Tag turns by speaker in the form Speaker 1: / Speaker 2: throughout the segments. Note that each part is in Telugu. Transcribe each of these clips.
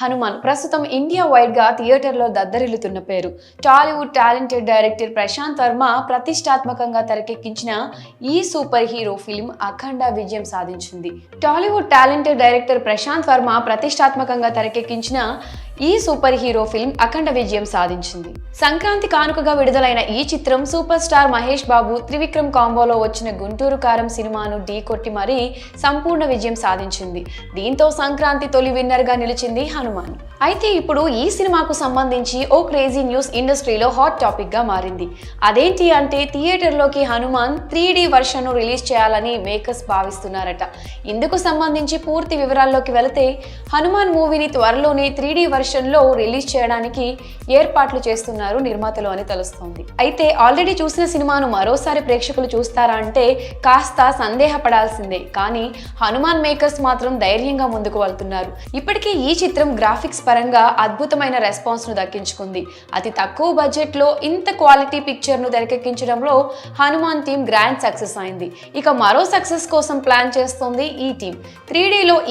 Speaker 1: హనుమాన్ ప్రస్తుతం ఇండియా వైడ్గా థియేటర్లో దద్దరిల్లుతున్న పేరు. Tollywood talented director Prashanth Varma ప్రతిష్టాత్మకంగా తెరకెక్కించిన ఈ సూపర్ హీరో ఫిల్మ్ అఖండ విజయం సాధించింది. Tollywood talented director Prashanth Varma ప్రతిష్టాత్మకంగా తెరకెక్కించిన ఈ సూపర్ హీరో ఫిల్మ్ అఖండ విజయం సాధించింది. సంక్రాంతి కానుకగా విడుదలైన ఈ చిత్రం సూపర్ స్టార్ మహేష్ బాబు త్రివిక్రమ్ కాంబోలో వచ్చిన గుంటూరు కారం సినిమాను ఢీకొట్టి మరీ సంపూర్ణ విజయం సాధించింది. దీంతో సంక్రాంతి తొలి విన్నర్గా నిలిచింది హనుమాన్. అయితే ఇప్పుడు ఈ సినిమాకు సంబంధించి ఓ క్రేజీ న్యూస్ ఇండస్ట్రీలో హాట్ టాపిక్గా మారింది. అదేంటి అంటే థియేటర్లోకి హనుమాన్ త్రీ డి ను రిలీజ్ చేయాలని మేకర్స్ భావిస్తున్నారట. ఇందుకు సంబంధించి పూర్తి వివరాల్లోకి వెళితే హనుమాన్ మూవీని త్వరలోనే త్రీ డి లో రిలీజ్ చేయడానికి ఏర్పాట్లు చేస్తున్నారు నిర్మాతలు అని తెలుస్తోంది. అయితే ఆల్రెడీ చూసిన సినిమాను మరోసారి ప్రేక్షకులు చూస్తారా అంటే కాస్త సందేహపడాల్సిందే. కానీ హనుమాన్ మేకర్స్ మాత్రం ధైర్యంగా ముందుకు వెళ్తున్నారు. ఇప్పటికే ఈ చిత్రం గ్రాఫిక్స్ పరంగా అద్భుతమైన రెస్పాన్స్ను దక్కించుకుంది. అతి తక్కువ బడ్జెట్లో ఇంత క్వాలిటీ పిక్చర్ను తెరకెక్కించడంలో హనుమాన్ టీం గ్రాండ్ సక్సెస్ అయింది. ఇక మరో సక్సెస్ కోసం ప్లాన్ చేస్తోంది ఈ టీం. త్రీ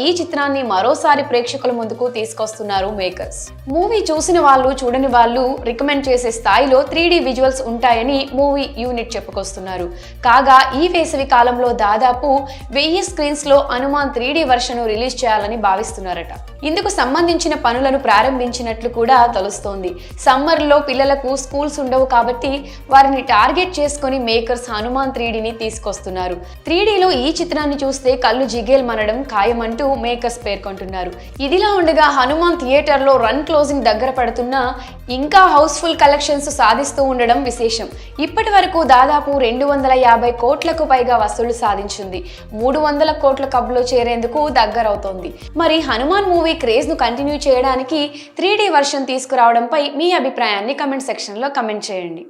Speaker 1: ఈ చిత్రాన్ని మరోసారి ప్రేక్షకుల ముందుకు తీసుకొస్తున్నారు మేకర్స్. మూవీ చూసిన వాళ్ళు చూడని వాళ్ళు రికమెండ్ చేసే స్థాయిలో త్రీ విజువల్స్ ఉంటాయని మూవీ యూనిట్ చెప్పుకొస్తున్నారు. కాగా ఈ వేసవి కాలంలో దాదాపు వెయ్యి స్క్రీన్స్లో Hanuman Hanuman three D version release చేయాలని భావిస్తున్నారట. ఇందుకు సంబంధించిన పనులను ప్రారంభించినట్లు కూడా తెలుస్తోంది. సమ్మర్లో పిల్లలకు స్కూల్స్ ఉండవు కాబట్టి వారిని టార్గెట్ చేసుకొని మేకర్స్ హనుమాన్ త్రీ ని తీసుకొస్తున్నారు. త్రీ ఈ చిత్రాన్ని చూస్తే కళ్ళు జిగేల్ మనడం ఖాయమంటూ మేకర్స్ పేర్కొంటున్నారు. ఇదిలా ఉండగా హనుమాన్ థియేటర్లో రన్ క్లోజింగ్ దగ్గర పడుతున్నా ఇంకా హౌస్ఫుల్ కలెక్షన్స్ సాధిస్తూ ఉండడం విశేషం. ఇప్పటి వరకు దాదాపు రెండు వందల యాభై కోట్లకు పైగా వసూళ్ళు సాధించింది. మూడు వందల కోట్ల కబ్లో చేరేందుకు దగ్గరవుతోంది. మరి హనుమాన్ మూవీ క్రేజ్ను కంటిన్యూ చేయడానికి త్రీ వర్షన్ తీసుకురావడంపై మీ అభిప్రాయాన్ని కమెంట్ సెక్షన్లో కమెంట్ చేయండి.